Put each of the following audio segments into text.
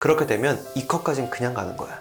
그렇게 되면 이 컷까진 그냥 가는 거야.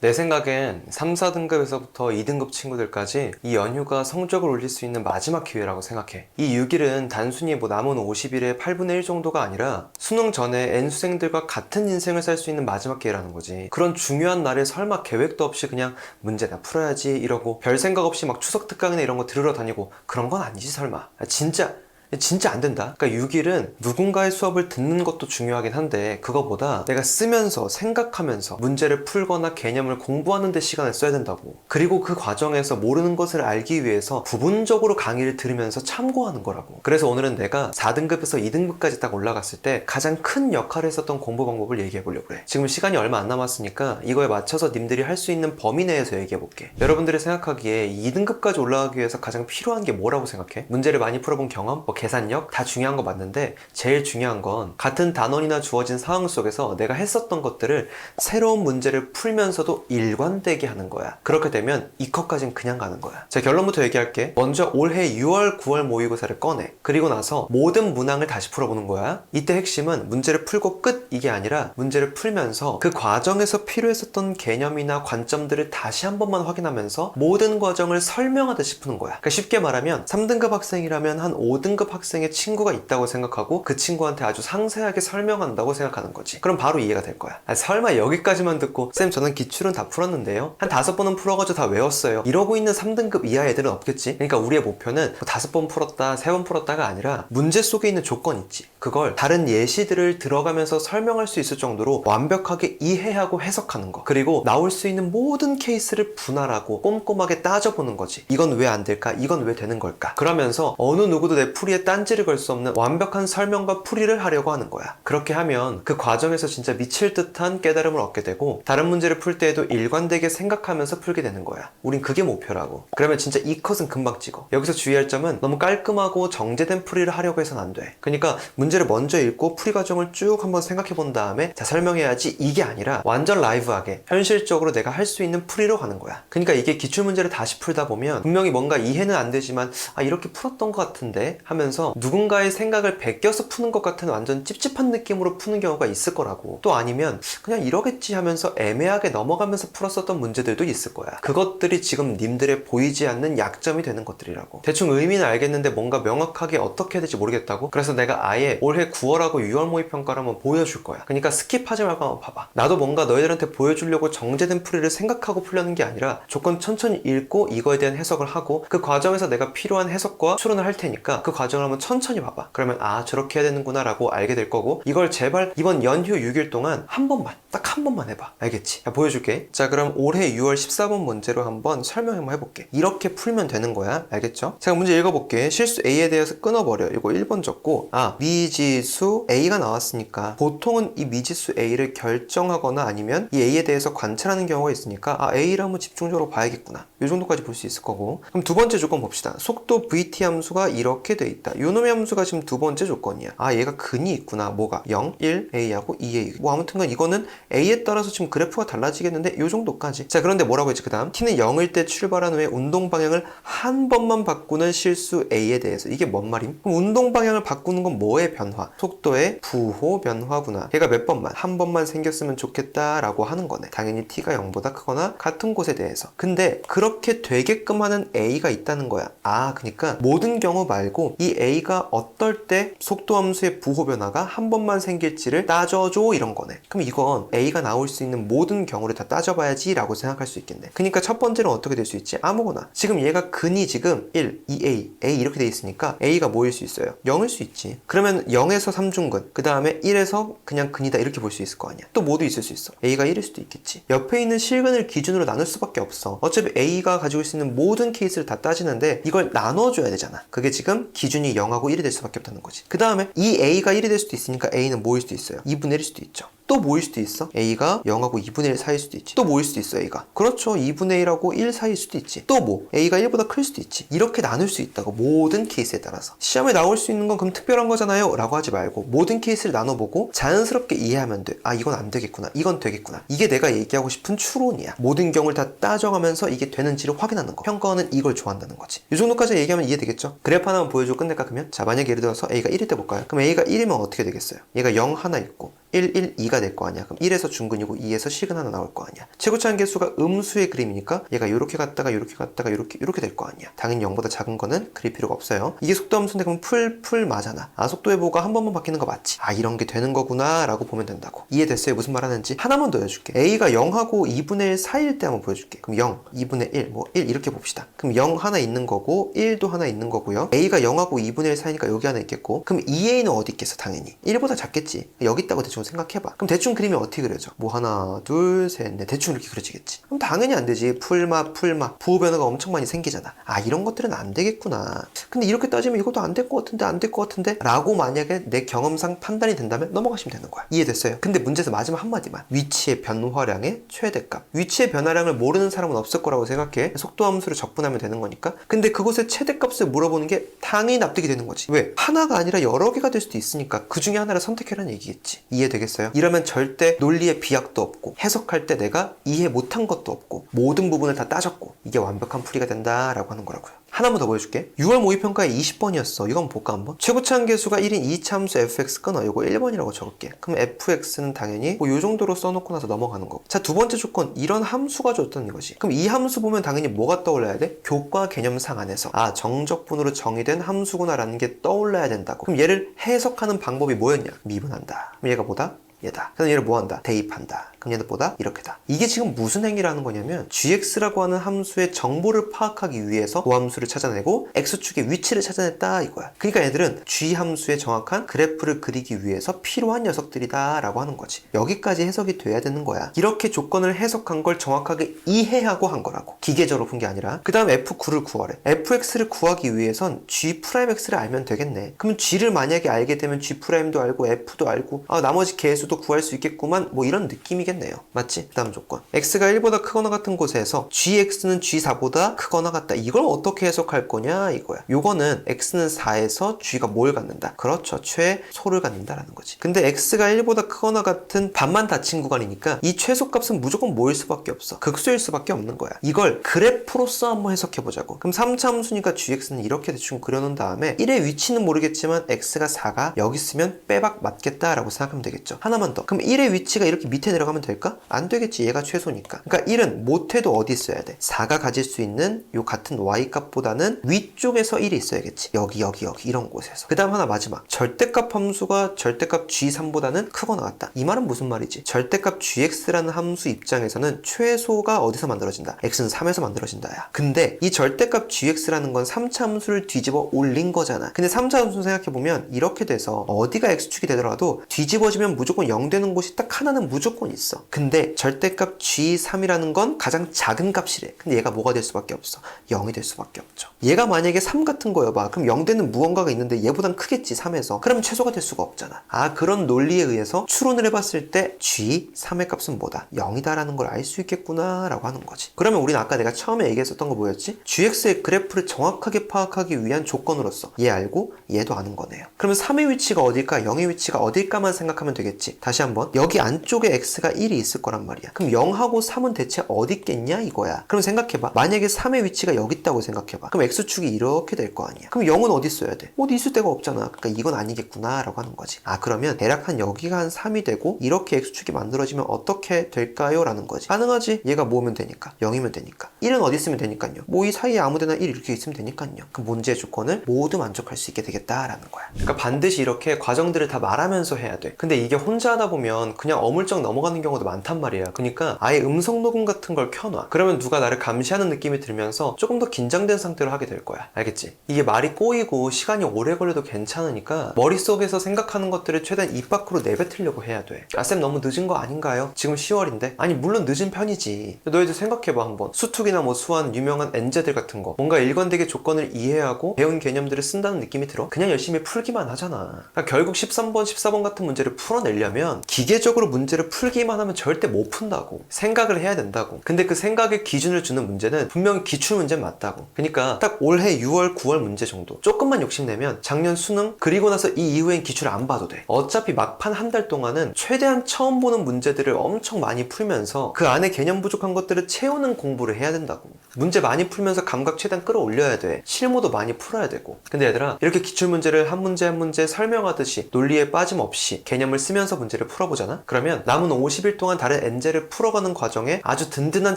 내 생각엔 3, 4등급에서부터 2등급 친구들까지 이 연휴가 성적을 올릴 수 있는 마지막 기회라고 생각해. 이 6일은 단순히 뭐 남은 50일의 8분의 1 정도가 아니라 수능 전에 N수생들과 같은 인생을 살 수 있는 마지막 기회라는 거지. 그런 중요한 날에 설마 계획도 없이 그냥 문제 나 풀어야지 이러고 별 생각 없이 막 추석 특강이나 이런 거 들으러 다니고 그런 건 아니지 설마. 아, 진짜 진짜 안 된다. 그러니까 6일은 누군가의 수업을 듣는 것도 중요하긴 한데 그거보다 내가 쓰면서 생각하면서 문제를 풀거나 개념을 공부하는 데 시간을 써야 된다고. 그리고 그 과정에서 모르는 것을 알기 위해서 부분적으로 강의를 들으면서 참고하는 거라고. 그래서 오늘은 내가 4등급에서 2등급까지 딱 올라갔을 때 가장 큰 역할을 했었던 공부 방법을 얘기해 보려고 해. 지금 시간이 얼마 안 남았으니까 이거에 맞춰서 님들이 할 수 있는 범위 내에서 얘기해 볼게. 여러분들이 생각하기에 2등급까지 올라가기 위해서 가장 필요한 게 뭐라고 생각해? 문제를 많이 풀어본 경험, 뭐 계산력 다 중요한 거 맞는데 제일 중요한 건 같은 단원이나 주어진 상황 속에서 내가 했었던 것들을 새로운 문제를 풀면서도 일관되게 하는 거야. 그렇게 되면 이 컷까진 그냥 가는 거야. 자 결론부터 얘기할게. 먼저 올해 6월, 9월 모의고사를 꺼내. 그리고 나서 모든 문항을 다시 풀어보는 거야. 이때 핵심은 문제를 풀고 끝 이게 아니라 문제를 풀면서 그 과정에서 필요했었던 개념이나 관점들을 다시 한 번만 확인하면서 모든 과정을 설명하듯이 푸는 거야. 그러니까 쉽게 말하면 3등급 학생이라면 한 5등급 학생의 친구가 있다고 생각하고 그 친구한테 아주 상세하게 설명한다고 생각하는 거지. 그럼 바로 이해가 될 거야. 아, 설마 여기까지만 듣고 쌤 저는 기출은 다 풀었는데요. 한 다섯 번은 풀어가지고 다 외웠어요. 이러고 있는 3등급 이하 애들은 없겠지. 그러니까 우리의 목표는 뭐 다섯 번 풀었다, 세 번 풀었다가 아니라 문제 속에 있는 조건 있지. 그걸 다른 예시들을 들어가면서 설명할 수 있을 정도로 완벽하게 이해하고 해석하는 거. 그리고 나올 수 있는 모든 케이스를 분할하고 꼼꼼하게 따져보는 거지. 이건 왜 안 될까? 이건 왜 되는 걸까? 그러면서 어느 누구도 내 풀이에 딴지를 걸 수 없는 완벽한 설명과 풀이를 하려고 하는 거야. 그렇게 하면 그 과정에서 진짜 미칠 듯한 깨달음을 얻게 되고 다른 문제를 풀 때에도 일관되게 생각하면서 풀게 되는 거야. 우린 그게 목표라고. 그러면 진짜 이 컷은 금방 찍어. 여기서 주의할 점은 너무 깔끔하고 정제된 풀이를 하려고 해서는 안 돼. 그러니까 문제를 먼저 읽고 풀이 과정을 쭉 한번 생각해 본 다음에 자 설명해야지 이게 아니라 완전 라이브하게 현실적으로 내가 할 수 있는 풀이로 가는 거야. 그러니까 이게 기출 문제를 다시 풀다 보면 분명히 뭔가 이해는 안 되지만 아 이렇게 풀었던 것 같은데 하면 서 누군가의 생각을 베껴서 푸는 것 같은 완전 찝찝한 느낌으로 푸는 경우가 있을 거라고. 또 아니면 그냥 이러겠지 하면서 애매하게 넘어가면서 풀었었던 문제들도 있을 거야. 그것들이 지금 님들의 보이지 않는 약점이 되는 것들이라고. 대충 의미는 알겠는데 뭔가 명확하게 어떻게 해야 될지 모르겠다고. 그래서 내가 아예 올해 9월하고 6월 모의 평가를 한번 보여줄 거야. 그러니까 스킵하지 말고 한번 봐봐. 나도 뭔가 너희들한테 보여주려고 정제된 풀이를 생각하고 풀려는 게 아니라 조건 천천히 읽고 이거에 대한 해석을 하고 그 과정에서 내가 필요한 해석과 추론을 할 테니까 그 과정 을 한번 천천히 봐봐. 그러면 아 저렇게 해야 되는구나 라고 알게 될 거고 이걸 제발 이번 연휴 6일 동안 한 번만 딱 한 번만 해봐. 알겠지? 자, 보여줄게. 자 그럼 올해 6월 14번 문제로 한번 설명 한번 해볼게. 이렇게 풀면 되는 거야. 알겠죠? 제가 문제 읽어볼게. 실수 A에 대해서 끊어버려. 이거 1번 적고 아 미지수 A가 나왔으니까 보통은 이 미지수 A를 결정하거나 아니면 이 A에 대해서 관찰하는 경우가 있으니까 아 A를 한번 집중적으로 봐야겠구나. 이 정도까지 볼 수 있을 거고 그럼 두 번째 조건 봅시다. 속도 VT 함수가 이렇게 돼 있다. 요놈의 함수가 지금 두 번째 조건이야. 아 얘가 근이 있구나. 뭐가 0, 1, A하고 2A. 뭐 아무튼간 이거는 A에 따라서 지금 그래프가 달라지겠는데 요 정도까지. 자 그런데 뭐라고 했지 그 다음 T는 0일 때 출발한 후에 운동 방향을 한 번만 바꾸는 실수 A에 대해서 이게 뭔 말임? 그럼 운동 방향을 바꾸는 건 뭐의 변화? 속도의 부호 변화구나. 걔가 몇 번만 한 번만 생겼으면 좋겠다라고 하는 거네. 당연히 T가 0보다 크거나 같은 곳에 대해서. 근데 그렇게 되게끔 하는 A가 있다는 거야. 아 그러니까 모든 경우 말고 이 A가 어떨 때 속도 함수의 부호 변화가 한 번만 생길지를 따져줘 이런 거네. 그럼 이건 A가 나올 수 있는 모든 경우를 다 따져봐야지 라고 생각할 수 있겠네. 그러니까 첫 번째는 어떻게 될 수 있지? 아무거나. 지금 얘가 근이 지금 1, 2A, A 이렇게 돼 있으니까 A가 뭐일 수 있어요? 0일 수 있지. 그러면 0에서 3중근, 그 다음에 1에서 그냥 근이다 이렇게 볼 수 있을 거 아니야. 또 모두 있을 수 있어. A가 1일 수도 있겠지. 옆에 있는 실근을 기준으로 나눌 수밖에 없어. 어차피 A가 가지고 있는 모든 케이스를 다 따지는데 이걸 나눠줘야 되잖아. 그게 지금 기준이 0하고 1이 될 수밖에 없다는 거지. 그 다음에 이 A가 1이 될 수도 있으니까 A는 뭐일 수도 있어요? 2분의 1일 수도 있죠. 또 뭐일 수도 있어? A가 0하고 2분의 1 사이일 수도 있지. 또 뭐일 수도 있어, A가. 그렇죠. 2분의 1하고 1 사이일 수도 있지. 또 뭐? A가 1보다 클 수도 있지. 이렇게 나눌 수 있다고. 모든 케이스에 따라서. 시험에 나올 수 있는 건 그럼 특별한 거잖아요. 라고 하지 말고 모든 케이스를 나눠보고 자연스럽게 이해하면 돼. 아, 이건 안 되겠구나. 이건 되겠구나. 이게 내가 얘기하고 싶은 추론이야. 모든 경우를 다 따져가면서 이게 되는지를 확인하는 거. 평가원은 이걸 좋아한다는 거지. 이 정도까지 얘기하면 이해되겠죠? 그래프 하나만 보여주고 끝낼까 그러면? 자, 만약에 예를 들어서 A가 1일 때 볼까요? 그럼 A가 1이면 어떻게 되겠어요? 얘가 0 하나 있고 1, 1, 2가 될 거 아니야. 그럼 1에서 중근이고 2에서 식은 하나 나올 거 아니야. 최고차항 계수가 음수의 그림이니까 얘가 이렇게 갔다가 이렇게 갔다가 이렇게 이렇게 될 거 아니야. 당연히 0보다 작은 거는 그릴 필요가 없어요. 이게 속도 함수인데 그럼 풀, 풀 맞잖아. 아, 속도의 보가 한 번만 바뀌는 거 맞지? 아, 이런 게 되는 거구나 라고 보면 된다고. 이해됐어요? 무슨 말 하는지? 하나만 더 해줄게. A가 0하고 2분의 1 사이일 때 한번 보여줄게. 그럼 0, 2분의 1, 뭐 1 이렇게 봅시다. 그럼 0 하나 있는 거고 1도 하나 있는 거고요. A가 0하고 2분의 1 사이니까 여기 하나 있겠고 그럼 2A는 어디 있겠어 당연히 1보다 작겠지. 여기 있다고 대충 생각해봐. 그럼 대충 그림이 어떻게 그려져? 뭐 하나, 둘, 셋, 넷 대충 이렇게 그려지겠지. 그럼 당연히 안 되지. 풀마, 풀마, 부호 변화가 엄청 많이 생기잖아. 아 이런 것들은 안 되겠구나. 근데 이렇게 따지면 이것도 안 될 것 같은데 안 될 것 같은데 라고 만약에 내 경험상 판단이 된다면 넘어가시면 되는 거야. 이해됐어요? 근데 문제에서 마지막 한마디만. 위치의 변화량의 최대값. 위치의 변화량을 모르는 사람은 없을 거라고 생각해. 속도 함수를 적분하면 되는 거니까. 근데 그곳의 최대값을 물어보는 게 당연히 납득이 되는 거지. 왜? 하나가 아니라 여러 개가 될 수도 있으니까 그 중에 하나를 선택해라는 얘기겠지. 이해 되겠어요? 이러면 절대 논리의 비약도 없고 해석할 때 내가 이해 못한 것도 없고 모든 부분을 다 따졌고 이게 완벽한 풀이가 된다라고 하는 거라고요. 하나만 더 보여줄게. 6월 모의평가에 20번이었어. 이거 한번 볼까 한번? 최고차항 계수가 1인 2차함수 fx 끊어. 이거 1번이라고 적을게. 그럼 fx는 당연히 뭐이 정도로 써놓고 나서 넘어가는 거고. 자, 두 번째 조건. 이런 함수가 줬다는 거지. 그럼 이 함수 보면 당연히 뭐가 떠올라야 돼? 교과 개념상 안에서. 아, 정적분으로 정의된 함수구나라는 게 떠올라야 된다고. 그럼 얘를 해석하는 방법이 뭐였냐? 미분한다. 그럼 얘가 뭐다? 얘다. 그래서 얘를 뭐 한다? 대입한다. 그럼 얘는 보다 이렇게다. 이게 지금 무슨 행위라는 거냐면 gx라고 하는 함수의 정보를 파악하기 위해서 그 함수를 찾아내고 x축의 위치를 찾아냈다 이거야. 그러니까 얘들은 g 함수의 정확한 그래프를 그리기 위해서 필요한 녀석들이다 라고 하는 거지. 여기까지 해석이 돼야 되는 거야. 이렇게 조건을 해석한 걸 정확하게 이해하고 한 거라고. 기계적으로 푼게 아니라. 그 다음 f9를 구하래. fx를 구하기 위해선 g'x를 알면 되겠네. 그럼 g를 만약에 알게 되면 g'도 알고 f도 알고 아 나머지 개수도 구할 수 있겠구만 뭐 이런 느낌이겠네요. 맞지? 그 다음 조건. x가 1보다 크거나 같은 곳에서 gx는 g4보다 크거나 같다. 이걸 어떻게 해석할 거냐 이거야. 요거는 x는 4에서 g가 뭘 갖는다? 그렇죠. 최소를 갖는다라는 거지. 근데 x가 1보다 크거나 같은 반만 닫힌 구간이니까 이 최소값은 무조건 뭐일 수밖에 없어. 극수일 수밖에 없는 거야. 이걸 그래프로서 한번 해석해 보자고. 그럼 3차 함수니까 gx는 이렇게 대충 그려놓은 다음에 1의 위치는 모르겠지만 x가 4가 여기 있으면 빼박 맞겠다라고 생각하면 되겠죠. 하나 만 더. 그럼 1의 위치가 이렇게 밑에 내려가면 될까? 안 되겠지. 얘가 최소니까. 그러니까 1은 못해도 어디 있어야 돼? 4가 가질 수 있는 요 같은 y 값보다는 위쪽에서 1이 있어야겠지. 여기 여기 여기 이런 곳에서. 그 다음 하나 마지막. 절대값 함수가 절대값 g3보다는 크거나 같다. 이 말은 무슨 말이지? 절대값 gx라는 함수 입장에서는 최소가 어디서 만들어진다? x는 3에서 만들어진다. 야. 근데 이 절대값 gx라는 건 3차 함수를 뒤집어 올린 거잖아. 근데 3차 함수 생각해보면 이렇게 돼서 어디가 x축이 되더라도 뒤집어지면 무조건 0 되는 곳이 딱 하나는 무조건 있어. 근데 절대값 g3이라는 건 가장 작은 값이래. 근데 얘가 뭐가 될 수밖에 없어? 0이 될 수밖에 없죠. 얘가 만약에 3 같은 거여봐. 그럼 0 되는 무언가가 있는데 얘보단 크겠지 3에서. 그럼 최소가 될 수가 없잖아. 아 그런 논리에 의해서 추론을 해봤을 때 g3의 값은 뭐다? 0이다라는 걸 알 수 있겠구나 라고 하는 거지. 그러면 우리는 아까 내가 처음에 얘기했었던 거 뭐였지? gx의 그래프를 정확하게 파악하기 위한 조건으로서 얘 알고 얘도 아는 거네요. 그러면 3의 위치가 어딜까? 0의 위치가 어딜까만 생각하면 되겠지. 다시 한번 여기 안쪽에 x가 1이 있을 거란 말이야. 그럼 0하고 3은 대체 어디 있겠냐 이거야. 그럼 생각해봐. 만약에 3의 위치가 여기 있다고 생각해봐. 그럼 x축이 이렇게 될 거 아니야. 그럼 0은 어디 있어야 돼? 어디 있을 데가 없잖아. 그러니까 이건 아니겠구나 라고 하는 거지. 아 그러면 대략 한 여기가 한 3이 되고 이렇게 x축이 만들어지면 어떻게 될까요? 라는 거지. 가능하지. 얘가 뭐면 되니까. 0이면 되니까. 1은 어디 있으면 되니까요. 뭐 이 사이에 아무데나 1 이렇게 있으면 되니까요. 그 문제의 조건을 모두 만족할 수 있게 되겠다라는 거야. 그러니까 반드시 이렇게 과정들을 다 말하면서 해야 돼. 근데 이게 혼자 하다 보면 그냥 어물쩍 넘어가는 경우도 많단 말이야. 그러니까 아예 음성 녹음 같은 걸 켜놔. 그러면 누가 나를 감시하는 느낌이 들면서 조금 더 긴장된 상태로 하게 될 거야. 알겠지? 이게 말이 꼬이고 시간이 오래 걸려도 괜찮으니까 머릿속에서 생각하는 것들을 최대한 입 밖으로 내뱉으려고 해야 돼. 아, 쌤 너무 늦은 거 아닌가요? 지금 10월인데? 아니, 물론 늦은 편이지. 너희들 생각해봐, 한번. 수특이나 뭐 수한 유명한 엔제들 같은 거. 뭔가 일관되게 조건을 이해하고 배운 개념들을 쓴다는 느낌이 들어? 그냥 열심히 풀기만 하잖아. 그러니까 결국 13번, 14번 같은 문제를 풀어내려면 뭐냐면 기계적으로 문제를 풀기만 하면 절대 못 푼다고 생각을 해야 된다고. 근데 그 생각의 기준을 주는 문제는 분명히 기출 문제 맞다고. 그러니까 딱 올해 6월 9월 문제 정도 조금만 욕심내면 작년 수능 그리고 나서 이 이후엔 기출 안 봐도 돼. 어차피 막판 한 달 동안은 최대한 처음 보는 문제들을 엄청 많이 풀면서 그 안에 개념 부족한 것들을 채우는 공부를 해야 된다고. 문제 많이 풀면서 감각 최대한 끌어올려야 돼. 실무도 많이 풀어야 되고. 근데 얘들아 이렇게 기출 문제를 한 문제 한 문제 설명하듯이 논리에 빠짐없이 개념을 쓰면서 문제를 풀어보잖아? 그러면 남은 50일 동안 다른 엔제를 풀어가는 과정에 아주 든든한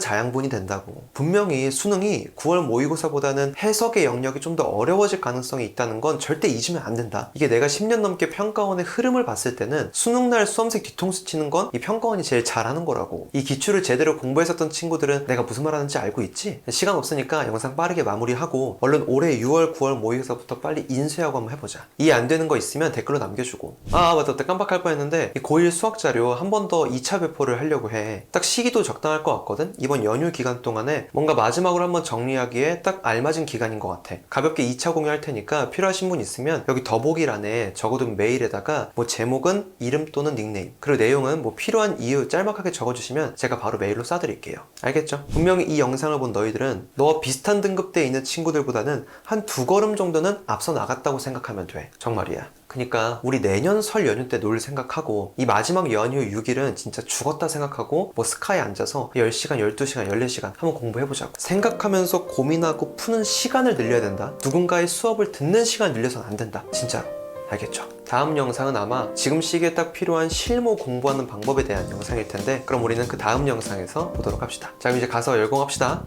자양분이 된다고. 분명히 수능이 9월 모의고사보다는 해석의 영역이 좀 더 어려워질 가능성이 있다는 건 절대 잊으면 안 된다. 이게 내가 10년 넘게 평가원의 흐름을 봤을 때는 수능날 수험생 뒤통수 치는 건 이 평가원이 제일 잘하는 거라고. 이 기출을 제대로 공부했었던 친구들은 내가 무슨 말 하는지 알고 있지? 시간 없으니까 영상 빠르게 마무리하고 얼른 올해 6월 9월 모의고사부터 빨리 인쇄하고 한번 해보자. 이해 안 되는 거 있으면 댓글로 남겨주고. 아 맞다 깜빡할 뻔 했는데 이 고1 수학 자료 한 번 더 2차 배포를 하려고 해 딱 시기도 적당할 것 같거든? 이번 연휴 기간 동안에 뭔가 마지막으로 한번 정리하기에 딱 알맞은 기간인 것 같아. 가볍게 2차 공유할 테니까 필요하신 분 있으면 여기 더보기란에 적어둔 메일에다가 뭐 제목은 이름 또는 닉네임 그리고 내용은 뭐 필요한 이유 짤막하게 적어주시면 제가 바로 메일로 쏴드릴게요. 알겠죠? 분명히 이 영상을 본 너희들은 너와 비슷한 등급대에 있는 친구들보다는 한 두 걸음 정도는 앞서 나갔다고 생각하면 돼. 정말이야 그니까 우리 내년 설 연휴 때 놀 생각하고 이 마지막 연휴 6일은 진짜 죽었다 생각하고 뭐 스카에 앉아서 10시간, 12시간, 14시간 한번 공부해보자고. 생각하면서 고민하고 푸는 시간을 늘려야 된다. 누군가의 수업을 듣는 시간을 늘려서는 안 된다. 진짜로 알겠죠? 다음 영상은 아마 지금 시기에 딱 필요한 실무 공부하는 방법에 대한 영상일 텐데 그럼 우리는 그 다음 영상에서 보도록 합시다. 자 그럼 이제 가서 열공합시다